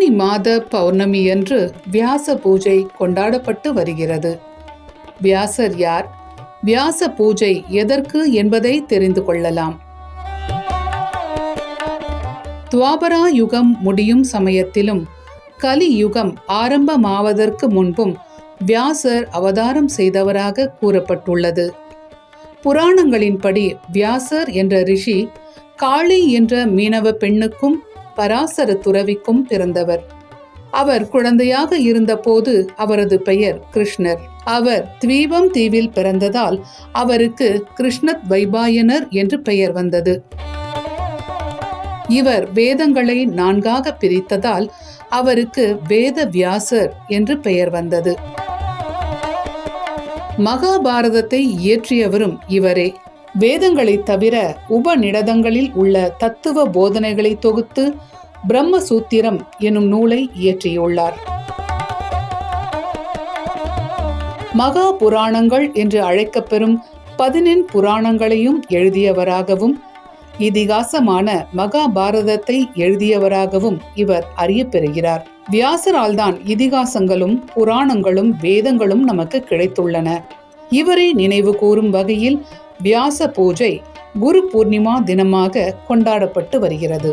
மாத பௌர்ணமியன்று வியாச பூஜை கொண்டாடப்பட்டு வருகிறது. வியாசர் யார்? வியாச பூஜை எதற்கு என்பதை தெரிந்து கொள்ளலாம். துவாபரா யுகம் முடியும் சமயத்திலும் கலி யுகம் ஆரம்பமாவதற்கு முன்பும் வியாசர் அவதாரம் செய்தவராக கூறப்பட்டுள்ளது. புராணங்களின்படி வியாசர் என்ற ரிஷி காளி என்ற மீனவ பெண்ணுக்கும் பராசர துறவிக்கும் பிறந்தவர். அவர் குழந்தையாக இருந்தபோது அவரது பெயர் கிருஷ்ணர். அவர் தீபம் தீவில் பிறந்ததால் அவருக்கு கிருஷ்ணத் வைபாயனர் என்று பெயர் வந்தது. இவர் வேதங்களை நான்காக பிரித்ததால் அவருக்கு வேத வியாசர் என்று பெயர் வந்தது. மகாபாரதத்தை இயற்றியவரும் இவரே. வேதங்களை தவிர உபநிடதங்களில் உள்ள தத்துவ போதனைகளை தொகுத்து பிரம்மசூத்திரம் எனும் நூலை இயற்றியுள்ளார். மகா புராணங்கள் என்று அழைக்கப்பெறும் பதினெண் புராணங்களையும் எழுதியவராகவும் இதிகாசமான மகாபாரதத்தை எழுதியவராகவும் இவர் அறியப்பெறுகிறார் வியாசரால்தான் இதிகாசங்களும் புராணங்களும் வேதங்களும் நமக்கு கிடைத்துள்ளன. இவரை நினைவு கூறும் வகையில் வியாச பூஜை குரு பூர்ணிமா தினமாக கொண்டாடப்பட்டு வருகிறது.